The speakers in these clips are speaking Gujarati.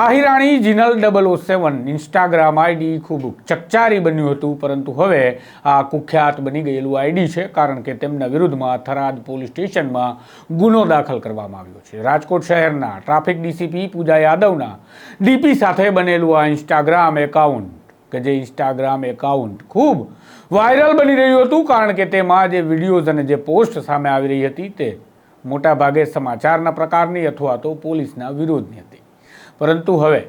Ahirani Jinal double O seven Instagram ID ખૂબ ચકચારી બન્યું હતું, પરંતુ હવે આ કુખ્યાત બની ગયેલું આઈડી છે, કારણ કે તેમના વિરુદ્ધમાં થરાદ પોલીસ સ્ટેશનમાં ગુનો દાખલ કરવામાં આવ્યો છે. રાજકોટ શહેરના ટ્રાફિક ડીસીપી પૂજા યાદવના ડીપી સાથે બનેલું આ ઇન્સ્ટાગ્રામ એકાઉન્ટ કે જે ઇન્સ્ટાગ્રામ એકાઉન્ટ ખૂબ વાયરલ બની રહ્યું હતું, કારણ કે તેમાં જે વિડીયોઝ અને જે પોસ્ટ સામે આવી રહી હતી, તે મોટાભાગે સમાચારના પ્રકારની અથવા તો પોલીસના વિરોધની હતી. પરંતુ હવે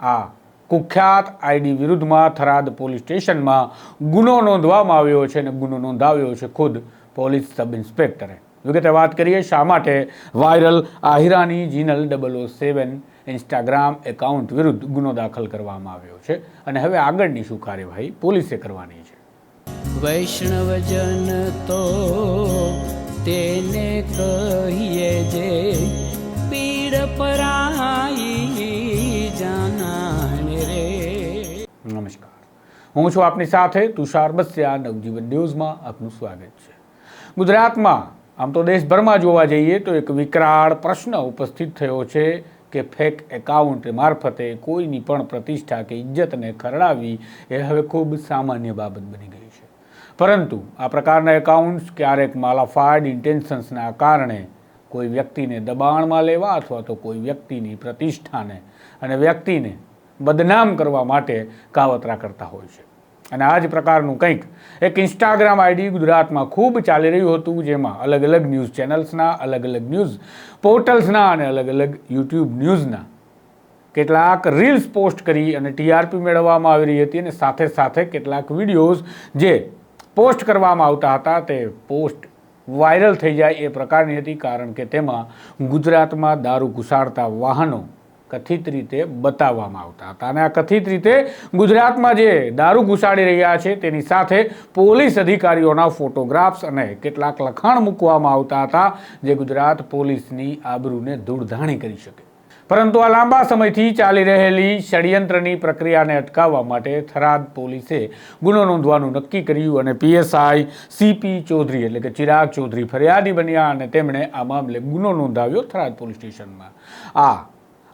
આ કુખ્યાત આઈડી વિરુદ્ધમાં થરાદ પોલીસ સ્ટેશનમાં ગુનો નોંધવામાં આવ્યો છે અને ગુનો નોંધાવ્યો છે ખુદ પોલીસ સબ ઇન્સ્પેક્ટરે. વિગતે વાત કરીએ શા માટે viral Ahirani Jinal double O seven Instagram account વિરુદ્ધ ગુનો દાખલ કરવામાં આવ્યો છે અને હવે આગળની શું કાર્યવાહી પોલીસે કરવાની છે? વૈષ્ણવજન તો તેને કહીએ જે પીડ પરાઈ હું છું આપની સાથે તુષાર બસ્યા, નવજીવન ન્યૂઝમાં આપનું સ્વાગત છે. ગુજરાતમાં, આમ તો દેશભરમાં જોવા જઈએ તો એક વિકરાળ પ્રશ્ન ઉપસ્થિત થયો છે કે ફેક એકાઉન્ટ મારફતે કોઈની પણ પ્રતિષ્ઠા કે ઇજ્જતને ખરડાવી એ હવે ખૂબ સામાન્ય બાબત બની ગઈ છે. પરંતુ આ પ્રકારના એકાઉન્ટ્સ ક્યારેક માલાફાડ ઇન્ટેન્શન્સના કારણે કોઈ વ્યક્તિને દબાણમાં લેવા અથવા તો કોઈ વ્યક્તિની પ્રતિષ્ઠાને અને વ્યક્તિને બદનામ કરવા માટે કાવતરા કરતા હોય છે. અને આ જ પ્રકારનું કંઈક એક ઇન્સ્ટાગ્રામ આઈડી ગુજરાતમાં ખૂબ ચાલી રહ્યું હતું, જેમાં અલગ અલગ ન્યૂઝ ચેનલ્સના, અલગ અલગ ન્યૂઝ પોર્ટલ્સના અને અલગ અલગ યુટ્યુબ ન્યૂઝના કેટલાક રીલ્સ પોસ્ટ કરી અને ટીઆરપી મેળવવામાં આવી રહી હતી અને સાથે સાથે કેટલાક વિડીયોઝ જે પોસ્ટ કરવામાં આવતા હતા તે પોસ્ટ વાયરલ થઈ જાય એ પ્રકારની હતી, કારણ કે તેમાં ગુજરાતમાં દારૂ ઘુસાડતા વાહનો કથિત રીતે બતાવવામાં આવતા હતા. અને આ કથિત રીતે ગુજરાતમાં જે દારૂ ઘુસાડી રહ્યા છે, તેની સાથે પોલીસ અધિકારીઓના ફોટોગ્રાફ્સ અને કેટલાક લખાણ મૂકવામાં આવતા હતા, જે ગુજરાત પોલીસની આબરૂને ધૂળધાણી કરી શકે. પરંતુ આ લાંબા સમયથી ચાલી રહેલી ષડયંત્રની પ્રક્રિયાને અટકાવવા માટે થરાદ પોલીસે ગુનો નોંધવાનું નક્કી કર્યું અને પીએસઆઈ સીપી ચૌધરી એટલે કે ચિરાગ ચૌધરી ફરિયાદી બન્યા અને તેમણે આ મામલે ગુનો નોંધાવ્યો થરાદ પોલીસ સ્ટેશનમાં. આ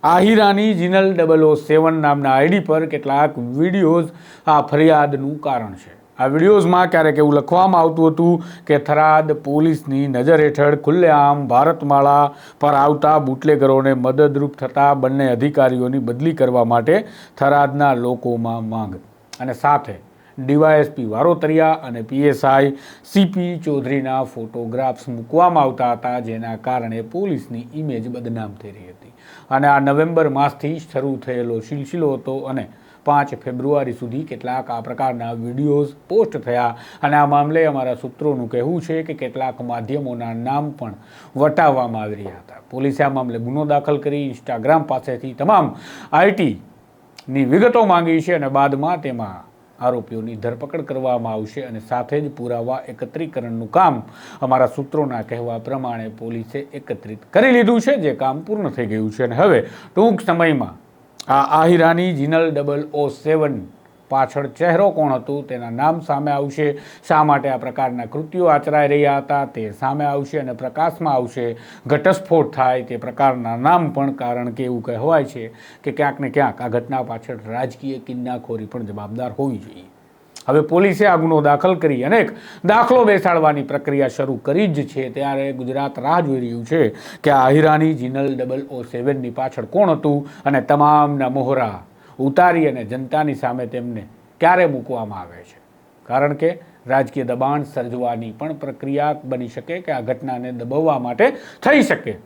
આહિરાની જીનલ ડબલ ઓ સેવન નામના આઈડી પર કેટલાક વિડીયોઝ આ ફરિયાદનું કારણ છે. આ વિડીયોઝમાં ક્યારેક એવું લખવામાં આવતું હતું કે થરાદ પોલીસની નજર હેઠળ ખુલ્લેઆમ ભારતમાળા પર આવતા બુટલેગરોને મદદરૂપ થતા બંને અધિકારીઓની બદલી કરવા માટે થરાદના લોકોમાં માંગ. અને સાથે ડીવાયએસપી વારોતરિયા અને પીએસઆઈ સીપી ચૌધરીના ફોટોગ્રાફ્સ મૂકવામાં આવતા હતા, જેના કારણે પોલીસની ઇમેજ બદનામ થઈ રહી હતી. અને આ નવેમ્બર માસથી શરૂ થયેલો સિલસિલો હતો અને પાંચ ફેબ્રુઆરી સુધી કેટલાક આ પ્રકારના વિડીયોઝ પોસ્ટ થયા. અને આ મામલે અમારા સૂત્રોનું કહેવું છે કે કેટલાક માધ્યમોના નામ પણ વટાવવામાં આવી રહ્યા હતા. પોલીસે આ મામલે ગુનો દાખલ કરી ઇન્સ્ટાગ્રામ પાસેથી તમામ આઈટીની વિગતો માંગી છે અને બાદમાં તેમાં આરોપીઓની ધરપકડ કરવામાં આવશે અને સાથે જ પુરાવા એકત્રીકરણનું કામ અમારા સૂત્રોના કહેવા પ્રમાણે પોલીસે એકત્રિત કરી લીધું છે, જે કામ પૂર્ણ થઈ ગયું છે. અને હવે ટૂંક સમયમાં આ આહિરાની જીનલ ડબલ ઓ સેવન પાછળ ચહેરો કોણ હતું, તેના નામ સામે આવશે. શા માટે આ પ્રકારના કૃત્યો આચરાઈ રહ્યા હતા, તે સામે આવશે અને પ્રકાશમાં આવશે. ઘટસ્ફોટ થાય તે પ્રકારના નામ પણ, કારણ કે એવું કહેવાય છે કે ક્યાંક ને ક્યાંક આ ઘટના પાછળ રાજકીય કિન્નાખોરી પણ જવાબદાર હોવી જોઈએ. હવે પોલીસે આ ગુનો દાખલ કરી અનેક દાખલો બેસાડવાની પ્રક્રિયા શરૂ કરી જ છે. ત્યારે ગુજરાત રાહ જોઈ રહ્યું છે કે આ હીરાની જીનલ ડબલ ઓ સેવનની પાછળ કોણ હતું અને તમામના મોહરા ઉતારી અને જનતાની સામે તેમને ક્યારે મૂકવામાં આવે છે? કારણ કે રાજકીય દબાણ સર્જવાની પણ પ્રક્રિયા બની શકે કે આ ઘટનાને દબાવવા માટે થઈ શકે.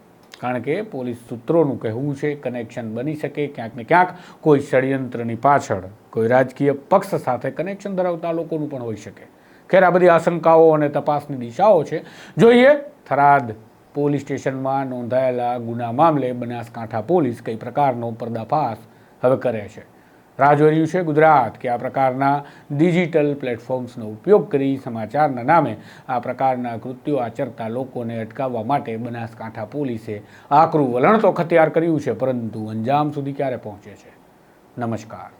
કારણ કે પોલીસ સૂત્રોનું કહેવું છે, કનેક્શન બની શકે, ક્યાંક ને ક્યાંક કોઈ ષડયંત્રની પાછળ કોઈ રાજકીય પક્ષ સાથે કનેક્શન ધરાવતા લોકોનું પણ હોઈ શકે. ખેર, આ બધી આશંકાઓ અને તપાસની દિશાઓ છે. જોઈએ, થરાદ પોલીસ સ્ટેશનમાં નોંધાયેલા ગુના મામલે બનાસકાંઠા પોલીસ કઈ પ્રકારનો પર્દાફાશ હવે કરે છે. રાહ જોઈ રહ્યું છે ગુજરાત કે આ પ્રકારના ડિજિટલ પ્લેટફોર્મ્સનો ઉપયોગ કરી સમાચારના નામે આ પ્રકારના કૃત્યો આચરતા લોકોને અટકાવવા માટે બનાસકાંઠા પોલીસે આકરું વલણ તો ખતિયાર કર્યું છે, પરંતુ અંજામ સુધી ક્યારે પહોંચે છે? નમસ્કાર.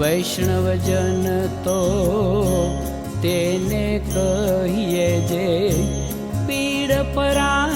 વૈષ્ણવજન તો તેને કહીએ જે પીડ પરાઈ